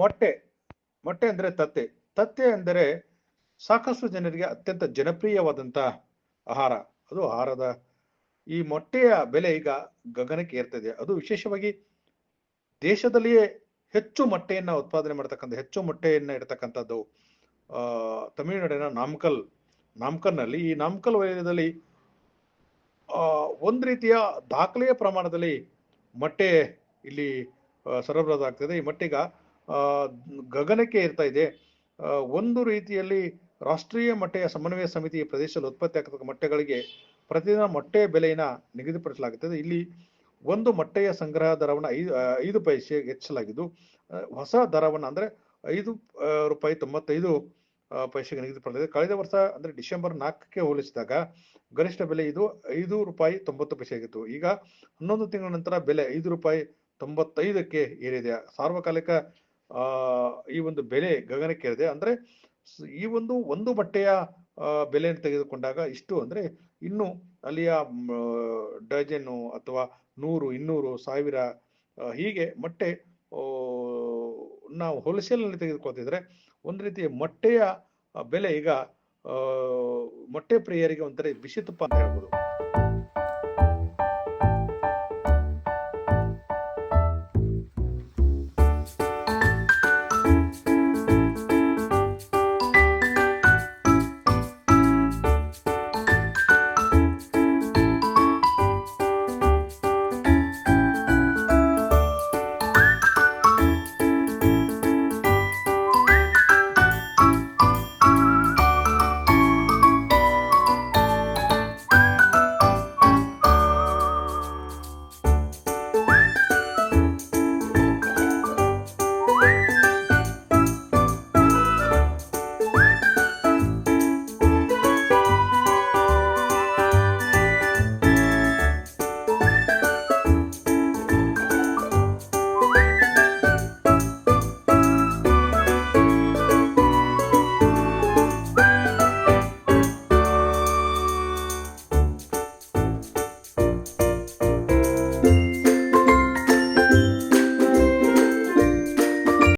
ಮೊಟ್ಟೆ ಮೊಟ್ಟೆ ಅಂದ್ರೆ ತತ್ತೆ. ತತ್ತೆ ಅಂದರೆ ಸಾಕಷ್ಟು ಜನರಿಗೆ ಅತ್ಯಂತ ಜನಪ್ರಿಯವಾದಂತ ಆಹಾರ. ಅದು ಆಹಾರದ ಈ ಮೊಟ್ಟೆಯ ಬೆಲೆ ಈಗ ಗಗನಕ್ಕೆ ಏರ್ತದೆ ಅದು ವಿಶೇಷವಾಗಿ ದೇಶದಲ್ಲಿಯೇ ಹೆಚ್ಚು ಮೊಟ್ಟೆಯನ್ನ ಉತ್ಪಾದನೆ ಮಾಡ್ತಕ್ಕಂಥ, ಹೆಚ್ಚು ಮೊಟ್ಟೆಯನ್ನ ಇಡ್ತಕ್ಕಂಥದ್ದು ತಮಿಳುನಾಡಿನ ನಾಮಕಲ್, ನಾಮಕಲ್ನಲ್ಲಿ. ಈ ನಾಮಕಲ್ ವಲಯದಲ್ಲಿ ಒಂದು ರೀತಿಯ ದಾಖಲೆಯ ಪ್ರಮಾಣದಲ್ಲಿ ಮೊಟ್ಟೆ ಇಲ್ಲಿ ಸರಬರಾಜಾಗ್ತದೆ. ಈ ಮೊಟ್ಟೆಗ ಗಗನಕ್ಕೆ ಇರ್ತಾ ಇದೆ. ಒಂದು ರೀತಿಯಲ್ಲಿ ರಾಷ್ಟ್ರೀಯ ಮಟ್ಟೆಯ ಸಮನ್ವಯ ಸಮಿತಿ ಪ್ರದೇಶದಲ್ಲಿ ಉತ್ಪತ್ತಿ ಆಗ್ತಕ್ಕ ಮೊಟ್ಟೆಗಳಿಗೆ ಪ್ರತಿದಿನ ಮೊಟ್ಟೆ ಬೆಲೆಯನ್ನ ನಿಗದಿಪಡಿಸಲಾಗುತ್ತದೆ ಇಲ್ಲಿ ಒಂದು ಮೊಟ್ಟೆಯ ಸಂಗ್ರಹ ದರವನ್ನು ಐದು ಐದು ಪೈಸೆ ಹೆಚ್ಚಲಾಗಿದ್ದು ಹೊಸ ದರವನ್ನು ಅಂದ್ರೆ ಐದು ರೂಪಾಯಿ ತೊಂಬತ್ತೈದು ಪೈಸೆಗೆ ನಿಗದಿಪಡಿಸಲಾಗಿದೆ. ಕಳೆದ ವರ್ಷ ಅಂದ್ರೆ ಡಿಸೆಂಬರ್ ನಾಲ್ಕಕ್ಕೆ ಹೋಲಿಸಿದಾಗ ಗರಿಷ್ಠ ಬೆಲೆ ಇದು ಐದು ರೂಪಾಯಿ ತೊಂಬತ್ತು ಪೈಸೆ ಆಗಿತ್ತು. ಈಗ ಹನ್ನೊಂದು ತಿಂಗಳ ನಂತರ ಬೆಲೆ ಐದು ರೂಪಾಯಿ ತೊಂಬತ್ತೈದಕ್ಕೆ ಏರಿದೆ. ಸಾರ್ವಕಾಲಿಕ ಈ ಒಂದು ಬೆಲೆ ಗಗನಕ್ಕೇರಿದೆ ಅಂದ್ರೆ ಈ ಒಂದು ಒಂದು ಬಟ್ಟೆಯ ಬೆಲೆಯನ್ನು ತೆಗೆದುಕೊಂಡಾಗ ಇಷ್ಟು ಅಂದ್ರೆ ಇನ್ನು ಅಲ್ಲಿಯ ಡಜನ್ನು ಅಥವಾ ನೂರು, ಇನ್ನೂರು, ಸಾವಿರ ಹೀಗೆ ಮೊಟ್ಟೆ ನಾವು ಹೋಲ್ಸೇಲ್ನಲ್ಲಿ ತೆಗೆದುಕೊಳ್ತಿದ್ರೆ ಒಂದು ರೀತಿಯ ಮೊಟ್ಟೆಯ ಬೆಲೆ ಈಗ ಮೊಟ್ಟೆ ಪ್ರಿಯರಿಗೆ ಒಂಥರ ಬಿಸಿ ತುಪ್ಪ ಅಂತ ಹೇಳ್ಬೋದು.